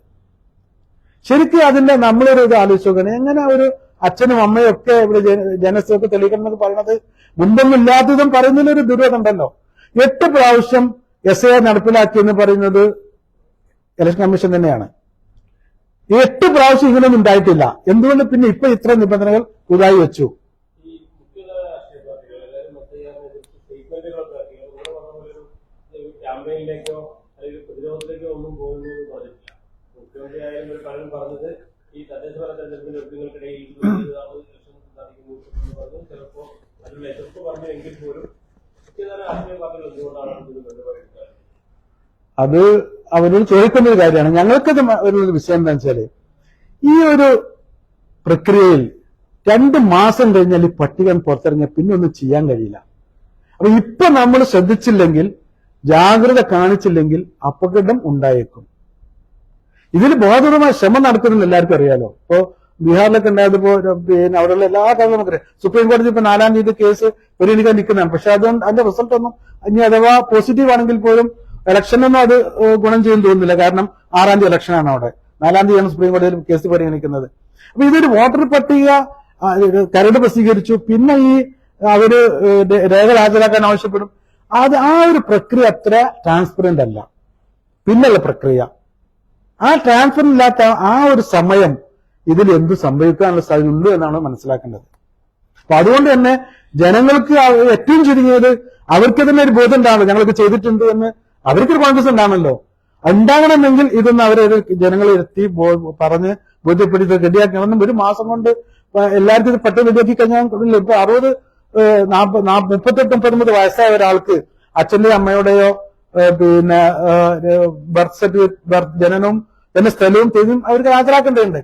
ശരിക്കും അതിന്റെ നമ്മളൊരു ഇത് ആലോചിച്ച് എങ്ങനെ ഒരു അച്ഛനും അമ്മയും ഒക്കെ ഇവിടെ ജന- ജനസ്വത്ത് തെളിയിക്കണം എന്ന് പറയുന്നത് മുമ്പൊന്നും ഇല്ലാത്തതും പറയുന്നതിലൊരു ദുരിതം ഉണ്ടല്ലോ. എട്ട് പ്രാവശ്യം എസ് ഐ നടപ്പിലാക്കി എന്ന് പറയുന്നത് ഇലക്ഷൻ കമ്മീഷൻ തന്നെയാണ്. എട്ട് പ്രാവശ്യം ഇങ്ങനെയൊന്നും ഉണ്ടായിട്ടില്ല. എന്തുകൊണ്ട് പിന്നെ ഇപ്പൊ ഇത്ര നിബന്ധനകൾ പുതുതായി വെച്ചു? ക്യാമ്പയിനിലേക്കോ പ്രതിരോധത്തിലേക്കോ ഒന്നും പോകുന്നു എന്ന് പറഞ്ഞിട്ടില്ല മുഖ്യമന്ത്രി ആയാലും ഒരു പലരും പറഞ്ഞത് ഈ തദ്ദേശ ഭരണ തെരഞ്ഞെടുപ്പിന്റെ ഒപ്പങ്ങൾക്കിടയിൽ എന്ന് പറഞ്ഞു. ചിലപ്പോ അതിനുള്ള എതിർപ്പ് പറഞ്ഞു എങ്കിൽ പോലും രാഷ്ട്രീയ പാർട്ടികൾ എന്തുകൊണ്ടാണ് ഇതിന് നിലപാടെടുക്കുക അത് അവരോട് ചോദിക്കുന്ന ഒരു കാര്യമാണ്. ഞങ്ങൾക്ക് ഒരു വിഷയം എന്താ വെച്ചാൽ ഈ ഒരു പ്രക്രിയയിൽ രണ്ട് മാസം കഴിഞ്ഞാൽ ഈ പട്ടിക പുറത്തിറങ്ങിയ പിന്നെ ഒന്നും ചെയ്യാൻ കഴിയില്ല. അപ്പൊ ഇപ്പൊ നമ്മൾ ശ്രദ്ധിച്ചില്ലെങ്കിൽ ജാഗ്രത കാണിച്ചില്ലെങ്കിൽ അപകടം ഉണ്ടായേക്കും. ഇതിൽ ബോധപരമായ ശ്രമം നടത്തുന്നത് എല്ലാവർക്കും അറിയാലോ. ഇപ്പോ ബീഹാറിലൊക്കെ ഉണ്ടായതിപ്പോ പിന്നെ അവിടെയുള്ള എല്ലാ കാര്യങ്ങളും നമുക്കറിയാം. സുപ്രീം കോടതി ഇപ്പൊ നാലാം തീയതി കേസ് പരിഗണിക്കാൻ നിൽക്കുന്നതാണ്. പക്ഷെ അതുകൊണ്ട് അതിന്റെ റിസൾട്ട് ഒന്നും ഇനി അഥവാ പോസിറ്റീവ് ആണെങ്കിൽ പോലും ഇലക്ഷനൊന്നും അത് ഗുണം ചെയ്യാൻ തോന്നുന്നില്ല. കാരണം ആറാം തീയതി ഇലക്ഷനാണ് അവിടെ. നാലാം തീയതിയാണ് സുപ്രീം കോടതിയിൽ കേസ് പരിഗണിക്കുന്നത്. അപ്പൊ ഇതൊരു വോട്ടർ പട്ടിക കരട് പ്രസിദ്ധീകരിച്ചു. പിന്നെ ഈ അവർ രേഖ ഹാജരാക്കാൻ ആവശ്യപ്പെടും. അത് ആ ഒരു പ്രക്രിയ അത്ര ട്രാൻസ്പെറന്റ് അല്ല. പിന്നുള്ള പ്രക്രിയ. ആ ട്രാൻസ്ഫർ ഇല്ലാത്ത ആ ഒരു സമയം ഇതിൽ എന്ത് സംഭവിക്കാനുള്ള സാധ്യത ഉണ്ട് എന്നാണ് മനസ്സിലാക്കേണ്ടത്. അപ്പൊ അതുകൊണ്ട് തന്നെ ജനങ്ങൾക്ക് ഏറ്റവും ചുരുങ്ങിയത് അവർക്ക് തന്നെ ഒരു ബോധം ഉണ്ടാവണം. ഞങ്ങൾക്ക് ചെയ്തിട്ടുണ്ട് എന്ന് അവർക്കൊരു കോൺഗ്രസ് ഉണ്ടാണല്ലോ ഉണ്ടാകണമെങ്കിൽ ഇതൊന്ന് അവരെ ജനങ്ങളെ എത്തി പറഞ്ഞ് ബോധ്യപ്പെടുത്തി റെഡിയാക്കണം ഒരു മാസം കൊണ്ട് എല്ലാവർക്കും ഇത് പെട്ടെന്ന് റെഡിയാക്കി കഴിഞ്ഞാൽ ഇപ്പൊ അറുപത് മുപ്പത്തെട്ട് മുപ്പത്തൊമ്പത് വയസ്സായ ഒരാൾക്ക് അച്ഛന്റെയും അമ്മയുടെയോ പിന്നെ ബർത്ത് സർട്ടിഫിക്കറ്റ് ജനനവും പിന്നെ സ്ഥലവും തീയതിയും അവർക്ക് ഹാജരാക്കേണ്ടതുണ്ട്.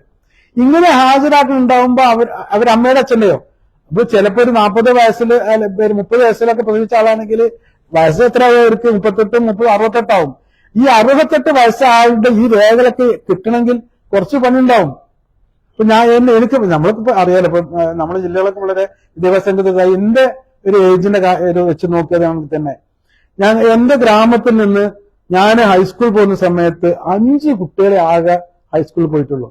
ഇങ്ങനെ ഹാജരാക്കുന്നുണ്ടാവുമ്പോ അവർ അവർ അമ്മയുടെ അച്ഛന്റെയോ അപ്പൊ ചിലപ്പോ ഒരു നാൽപ്പത് വയസ്സിൽ മുപ്പത് വയസ്സിലൊക്കെ പ്രസവിച്ച ആളാണെങ്കിൽ വയസ്സ് എത്ര അവർക്ക്? മുപ്പത്തെട്ടും മുപ്പത് അറുപത്തെട്ടാവും. ഈ അറുപത്തെട്ട് വയസ്സാളുടെ ഈ രേഖകളൊക്കെ കിട്ടണമെങ്കിൽ കുറച്ച് പണിയുണ്ടാവും. ഇപ്പൊ ഞാൻ എന്നെ എനിക്ക് നമ്മളിപ്പോ അറിയാലോ ഇപ്പൊ നമ്മുടെ ജില്ലകളൊക്കെ വളരെ വിദ്യാഭ്യാസ എന്റെ ഒരു ഏജിന്റെ ഒരു വെച്ച് നോക്കിയതാണെങ്കിൽ തന്നെ. ഞാൻ എന്റെ ഗ്രാമത്തിൽ നിന്ന് ഞാൻ ഹൈസ്കൂൾ പോകുന്ന സമയത്ത് അഞ്ച് കുട്ടികളെ ആകെ ഹൈസ്കൂളിൽ പോയിട്ടുള്ളൂ.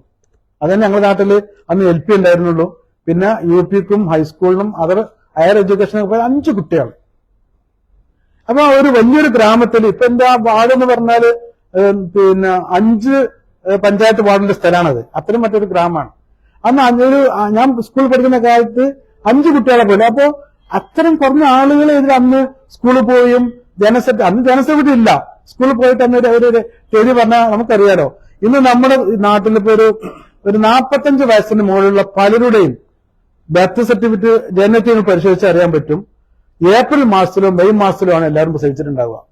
അതന്നെ ഞങ്ങളുടെ നാട്ടിൽ അന്ന് എൽ പി ഉണ്ടായിരുന്നുള്ളൂ. പിന്നെ യു പിക്കും ഹൈസ്കൂളിനും അതർ ഹയർ എഡ്യൂക്കേഷനൊക്കെ പോയ അഞ്ച് കുട്ടികൾ അപ്പൊ ഒരു വലിയൊരു ഗ്രാമത്തിൽ ഇപ്പൊ എന്താ വാർഡ് എന്ന് പറഞ്ഞാൽ പിന്നെ അഞ്ച് പഞ്ചായത്ത് വാർഡിന്റെ സ്ഥലമാണത് അത്രയും മറ്റൊരു ഗ്രാമമാണ്. അന്ന് അതൊരു ഞാൻ സ്കൂളിൽ പഠിക്കുന്ന കാലത്ത് അഞ്ച് കുട്ടികളെ പോലെ. അപ്പോ അത്തരം കുറഞ്ഞ ആളുകൾ ഇതിൽ അന്ന് സ്കൂളിൽ പോയും ജനസെറ്റ് അന്ന് ജനസെറ്റ് ഇല്ല. സ്കൂളിൽ പോയിട്ട് അന്ന് ഒരു- തെരി പറഞ്ഞാൽ നമുക്കറിയാലോ. ഇന്ന് നമ്മുടെ നാട്ടിൽ ഇപ്പൊ ഒരു ഒരു നാൽപ്പത്തഞ്ച് വയസ്സിന് മുകളിലുള്ള പലരുടെയും ബർത്ത് സർട്ടിഫിക്കറ്റ് ജനനത്തിന് പരിശോധിച്ച് അറിയാൻ പറ്റും. ഏപ്രിൽ മാസത്തിലോ മെയ് മാസത്തിലോ ആണ് എല്ലാവരും പ്രസവിച്ചിട്ടുണ്ടാവുക.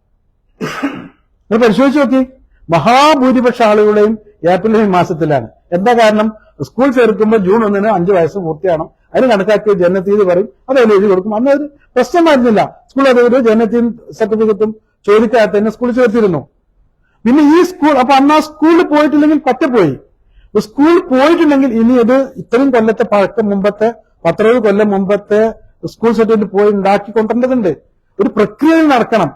പരിശോധിച്ച് നോക്കി. മഹാഭൂരിപക്ഷ ആളുകളുടെയും ഏപ്രിൽ മാസത്തിലാണ്. എന്താ കാരണം? സ്കൂൾ ചേർക്കുമ്പോൾ ജൂൺ ഒന്നിന് അഞ്ചു വയസ്സ് പൂർത്തിയാണ്. അതിന് കണക്കാക്കിയ ജനനത്തീയതി പറയും. അത് അതിൽ എഴുതി കൊടുക്കും. അന്ന് ഒരു പ്രശ്നമായിരുന്നില്ല. സ്കൂൾ അതൊരു ജനനത്തീയതി സർട്ടിഫിക്കറ്റും ചോദിക്കാതെ തന്നെ സ്കൂളിൽ ചേർത്തിരുന്നു. പിന്നെ ഈ സ്കൂൾ അപ്പൊ അന്ന് ആ സ്കൂളിൽ പോയിട്ടില്ലെങ്കിൽ പറ്റപ്പോയി. സ്കൂൾ പോയിട്ടുണ്ടെങ്കിൽ ഇനി ഇത് ഇത്രയും കൊല്ലത്തെ പഴക്കം മുമ്പത്തെ പത്തറുപത് കൊല്ലം മുമ്പത്തെ സ്കൂൾ സർട്ടിഫിക്കറ്റ് പോയി ഉണ്ടാക്കി കൊണ്ടുവരേണ്ടതുണ്ട് ഒരു പ്രക്രിയയിൽ നടക്കണം.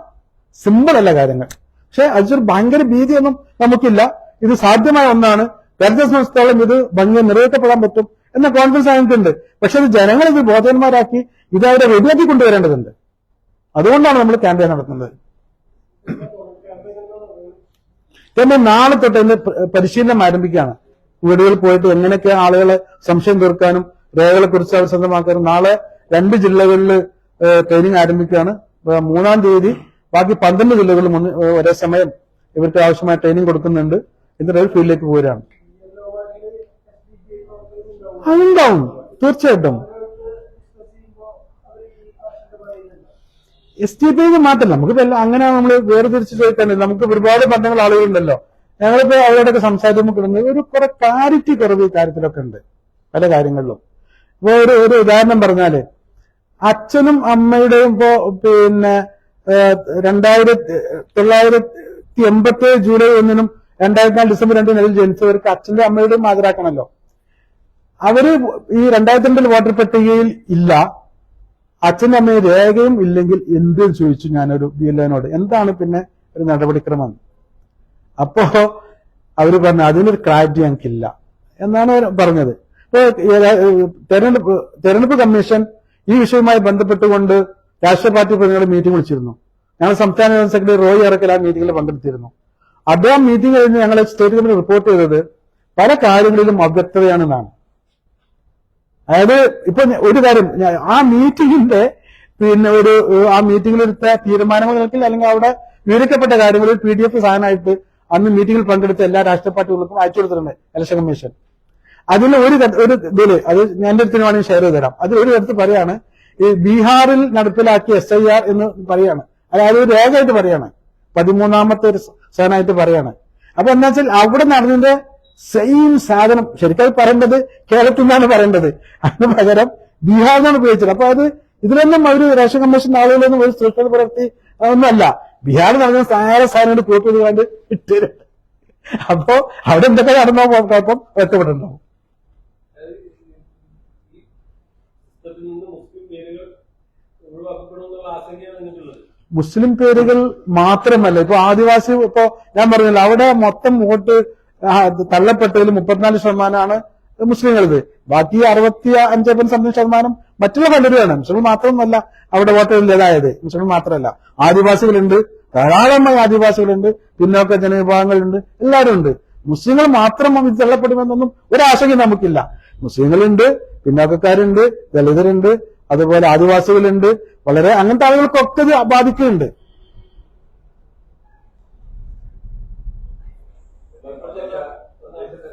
സിമ്പിൾ അല്ല കാര്യങ്ങൾ. പക്ഷെ അതിലൊരു ഭയങ്കര ഭീതിയൊന്നും നമുക്കില്ല. ഇത് സാധ്യമായ ഒന്നാണ്. രാജ്യ സംസ്ഥാനം ഇത് ഭംഗി നിറവേറ്റപ്പെടാൻ പറ്റും എന്ന കോൺഫിഡൻസ് ആയിട്ടുണ്ട് പക്ഷെ അത് ജനങ്ങൾ ഇത് ബോധവന്മാരാക്കി ഇത് അവരെ റെഡിയാക്കി കൊണ്ടുവരേണ്ടതുണ്ട്. അതുകൊണ്ടാണ് നമ്മൾ ക്യാമ്പയിൻ നടത്തുന്നത്. തന്നെ നാളെ തൊട്ട് ഇന്ന് പരിശീലനം ആരംഭിക്കുകയാണ്. വീടുകളിൽ പോയിട്ട് എങ്ങനെയൊക്കെ ആളുകളെ സംശയം തീർക്കാനും രേഖകളെ കുറിച്ച് അവർ സ്വന്തമാക്കാനും നാളെ രണ്ട് ജില്ലകളിൽ ട്രെയിനിങ് ആരംഭിക്കുകയാണ്. മൂന്നാം തീയതി ബാക്കി പന്ത്രണ്ട് ജില്ലകളിൽ ഒരേ സമയം ഇവർക്ക് ആവശ്യമായ ട്രെയിനിങ് കൊടുക്കുന്നുണ്ട്. എന്നിട്ട് അവർ ഫീൽഡിലേക്ക് പോരാണ് അതുണ്ടാവും തീർച്ചയായിട്ടും. എസ് ടി പി മാത്രമല്ല നമുക്ക് ഇപ്പൊ എല്ലാം അങ്ങനെ നമ്മൾ വേർതിരിച്ച് ചോദിക്കാണ്ട് നമുക്ക് ഒരുപാട് ബന്ധങ്ങൾ ആളുകളുണ്ടല്ലോ. ഞങ്ങളിപ്പോ അവരോടൊക്കെ സംസാരിക്കുമ്പോൾ കിടന്ന് ഒരു കുറെ ക്ലാരിറ്റി കുറവ് ഈ കാര്യത്തിലൊക്കെ ഉണ്ട് പല കാര്യങ്ങളിലും. ഇപ്പൊ ഒരു ഒരു ഉദാഹരണം പറഞ്ഞാൽ അച്ഛനും അമ്മയുടെയും ഇപ്പോ പിന്നെ രണ്ടായിരത്തി തൊള്ളായിരത്തി എൺപത്തി ഏഴ് ജൂലൈ ഒന്നിനും രണ്ടായിരത്തി നാല് ഡിസംബർ രണ്ടിനും ജനിച്ചവർക്ക് അച്ഛന്റെ അമ്മയുടെയും ഹാജരാക്കണമല്ലോ അവർ ഈ രണ്ടായിരത്തി രണ്ടിൽ വോട്ടർ പട്ടികയിൽ ഇല്ല. അച്ഛനും അമ്മയെ രേഖയും ഇല്ലെങ്കിൽ എന്ത് ചോദിച്ചു ഞാനൊരു ബി എൽ എനോട് എന്താണ് പിന്നെ ഒരു നടപടിക്രമം? അപ്പോ അവർ പറഞ്ഞു അതിനൊരു ക്ലാരിറ്റി ഞങ്ങൾക്കില്ല. എന്നാണ് പറഞ്ഞത്. ഇപ്പൊ തെരഞ്ഞെടുപ്പ് തെരഞ്ഞെടുപ്പ് കമ്മീഷൻ ഈ വിഷയവുമായി ബന്ധപ്പെട്ടുകൊണ്ട് രാഷ്ട്രീയ പാർട്ടി പ്രതിനിധികളെ മീറ്റിംഗ് വിളിച്ചിരുന്നു. ഞങ്ങൾ സംസ്ഥാന ജനറൽ സെക്രട്ടറി റോയ് ഇറക്കൽ ആ മീറ്റിംഗിൽ പങ്കെടുത്തിരുന്നു. അദ്ദേഹം മീറ്റിംഗ് കഴിഞ്ഞ് ഞങ്ങൾ സ്റ്റേറ്റ് കമ്മിറ്റി റിപ്പോർട്ട് ചെയ്തത് പല കാര്യങ്ങളിലും അവ്യക്തതയാണെന്നാണ്. അതായത് ഇപ്പൊ ഒരു കാര്യം ആ മീറ്റിംഗിന്റെ പിന്നെ ഒരു ആ മീറ്റിംഗിൽ എടുത്ത തീരുമാനങ്ങൾക്ക് അല്ലെങ്കിൽ അവിടെ വിവരിക്കപ്പെട്ട കാര്യങ്ങളിൽ പി ഡി എഫ് സാധനമായിട്ട് അന്ന് മീറ്റിംഗിൽ പങ്കെടുത്ത എല്ലാ രാഷ്ട്രീയ പാർട്ടികൾക്കും അയച്ചു കൊടുത്തിട്ടുണ്ട് ഇലക്ഷൻ കമ്മീഷൻ അതിൽ ഒരു ഒരു ഇതിൽ അത് ഞാൻ എന്റെ അടുത്തിന് വേണമെങ്കിൽ ഷെയർ ചെയ്ത് തരാം. അതിൽ ഒരു തരത്തിൽ പറയാണ് ഈ ബീഹാറിൽ നടപ്പിലാക്കിയ എസ് ഐ ആർ എന്ന് പറയാണ്. അതായത് ഒരു രേഖയായിട്ട് പറയാണ്. പതിമൂന്നാമത്തെ ഒരു സാധനമായിട്ട് പറയാണ്. അപ്പൊ എന്താ വെച്ചാൽ അവിടെ നടന്നതിന്റെ സെയിം സാധനം. ശരിക്കും പറയേണ്ടത് കേരളത്തിൽ നിന്നാണ് പറയേണ്ടത്. അതിന് പകരം ബീഹാറിൽ നിന്നാണ് ഉപയോഗിച്ചത്. അപ്പൊ അത് ഇതിലൊന്നും ഒരു റേഷൻ കമ്മീഷൻ ആളുകളൊന്നും ഒരു സൃഷ്ടി പുലർത്തി ഒന്നല്ല ബീഹാറിൽ നടന്ന സാര സാധനം കോപ്പി ചെയ്തുകൊണ്ട് ഇട്ടുതരും അപ്പോ അവിടെ എന്തൊക്കെ നടന്നോ കുഴപ്പം വ്യക്തപ്പെട്ടിട്ടുണ്ടാവും പുസ്തകത്തിൽ നിന്ന് മുസ്ലിം പേരുകൾ ഒഴിവാക്കപ്പെടുമെന്നുള്ള ആശങ്കയാണ് നിങ്ങൾക്കുള്ളത് മുസ്ലിം പേരുകൾ മാത്രമല്ല. ഇപ്പൊ ആദിവാസി ഇപ്പൊ ഞാൻ പറഞ്ഞല്ലോ അവിടെ മൊത്തം വോട്ട് തള്ളപ്പെട്ടതിൽ മുപ്പത്തിനാല് ശതമാനമാണ് മുസ്ലിങ്ങളത്. ബാക്കി അറുപത്തി അഞ്ച് സംതിങ് ശതമാനം മറ്റുള്ള പലരുമാണ് മുസ്ലിം മാത്രമൊന്നുമല്ല അവിടെ വോട്ട് ഇല്ലതായത് മുസ്ലിം മാത്രമല്ല. ആദിവാസികളുണ്ട്. ധാരാളമായി ആദിവാസികളുണ്ട്. പിന്നോക്ക ജനവിഭാഗങ്ങളുണ്ട്. എല്ലാവരും ഉണ്ട്. മുസ്ലിങ്ങൾ മാത്രം ഇത് തള്ളപ്പെടുമെന്നൊന്നും ഒരാശങ്ക നമുക്കില്ല. മുസ്ലിങ്ങളുണ്ട് പിന്നോക്കക്കാരുണ്ട് ദളിതരുണ്ട് അതുപോലെ ആദിവാസികളുണ്ട്. വളരെ അങ്ങനത്തെ ആളുകൾക്കൊക്കെ ഇത് ബാധിക്കുന്നുണ്ട്.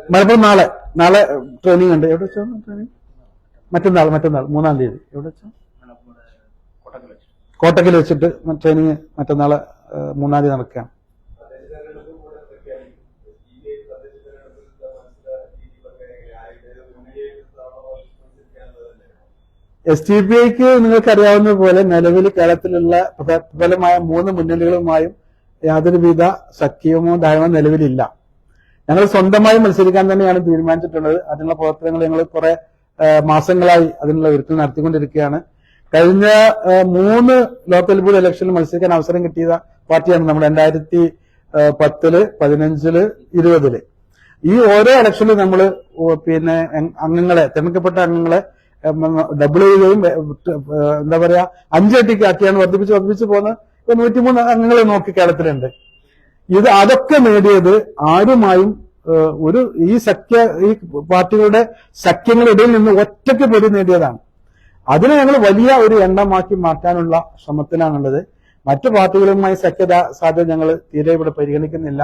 മലപ്പുറം നാളെ നാളെ ട്രെയിനിങ് ഉണ്ട്. എവിടെ വെച്ചാണ് ട്രെയിനിങ് മറ്റന്നാൾ മറ്റന്നാൾ മൂന്നാം തീയതി. എവിടെ വെച്ചാ? കോട്ടക്കൽ വെച്ചിട്ട്. ട്രെയിനിങ് മറ്റന്നാളെ ഏഹ്, മൂന്നാം തീയതി നടക്കുകയാണ് തദ്ദേശ തെരഞ്ഞെടുപ്പും കൂടെ പ്രഖ്യാപിക്കും. ഈ തദ്ദേശ തെരഞ്ഞെടുപ്പിലുള്ള മത്സര രീതികളൊക്കെ എങ്ങനെ? ആരുടെ മുന്നണിയായിട്ടാണോ മത്സരിക്കാനുള്ളത് തന്നെയാണോ? എസ് ടി പി ഐക്ക് നിങ്ങൾക്ക് അറിയാവുന്ന പോലെ നിലവിൽ കേരളത്തിലുള്ള പ്രബലമായ മൂന്ന് മുന്നണികളുമായും യാതൊരുവിധ സഖ്യമോ ധാരണ നിലവിലില്ല. ഞങ്ങൾ സ്വന്തമായി മത്സരിക്കാൻ തന്നെയാണ് തീരുമാനിച്ചിട്ടുള്ളത്. അതിനുള്ള പ്രവർത്തനങ്ങൾ ഞങ്ങൾ കുറെ മാസങ്ങളായി അതിനുള്ള ഒരുക്കൽ നടത്തിക്കൊണ്ടിരിക്കുകയാണ്. കഴിഞ്ഞ മൂന്ന് ലോക്കൽ ബോർഡ് ഇലക്ഷനിൽ മത്സരിക്കാൻ അവസരം കിട്ടിയ പാർട്ടിയാണ് നമ്മൾ രണ്ടായിരത്തി പത്തിൽ പതിനഞ്ചിൽ ഇരുപതിൽ. ഈ ഓരോ ഇലക്ഷനിലും നമ്മൾ പിന്നെ അംഗ- അംഗങ്ങളെ തെരഞ്ഞെടുക്കപ്പെട്ട അംഗങ്ങളെ ഡബിൾ ചെയ്യുകയും എന്താ പറയാ അഞ്ചട്ടിക്ക് ആക്കിയാണ് വർദ്ധിപ്പിച്ച് വർദ്ധിപ്പിച്ച് പോകുന്ന ഇപ്പൊ നൂറ്റിമൂന്ന് അംഗങ്ങൾ നോക്കി കേരളത്തിലുണ്ട്. ഇത് അതൊക്കെ നേടിയത് ആരുമായും ഒരു ഈ സഖ്യ ഈ പാർട്ടികളുടെ സഖ്യങ്ങളിടയിൽ നിന്ന് ഒറ്റയ്ക്ക് പൊടി നേടിയതാണ്. അതിനെ ഞങ്ങൾ വലിയ ഒരു എണ്ണമാക്കി മാറ്റാനുള്ള ശ്രമത്തിലാണുള്ളത് മറ്റു പാർട്ടികളുമായി സഖ്യത സാധ്യത ഞങ്ങൾ തീരെ ഇവിടെ പരിഗണിക്കുന്നില്ല.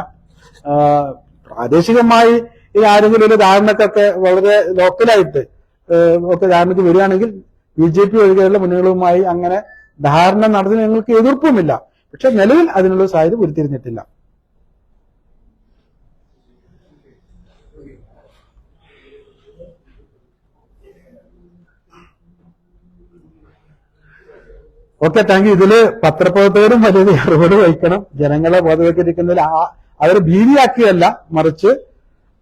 പ്രാദേശികമായി ഈ ആരെങ്കിലും ഒരു ധാരണക്കൊക്കെ വളരെ ലോക്കലായിട്ട് ഒക്കെ ധാരണയ്ക്ക് വരികയാണെങ്കിൽ ബി ജെ പി ഒഴികെയുള്ള മുന്നണികളുമായി അങ്ങനെ ധാരണ നടത്തുന്ന ഞങ്ങൾക്ക് എതിർപ്പുമില്ല. പക്ഷെ നിലവിൽ അതിനുള്ള സാധ്യത ഉരുത്തിരിഞ്ഞിട്ടില്ല ഓക്കെ താങ്ക് യു. ഇതിൽ പത്രപ്രവർത്തകരും വലിയ അറിവോട് വഹിക്കണം. ജനങ്ങളെ ബോധവൽക്കരിക്കുന്നതിൽ അവരെ ഭീതിയാക്കിയല്ല മറിച്ച്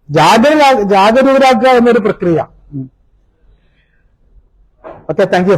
ജാഗര ജാഗരൂകരാക്കുക എന്നൊരു പ്രക്രിയ. Okay thank you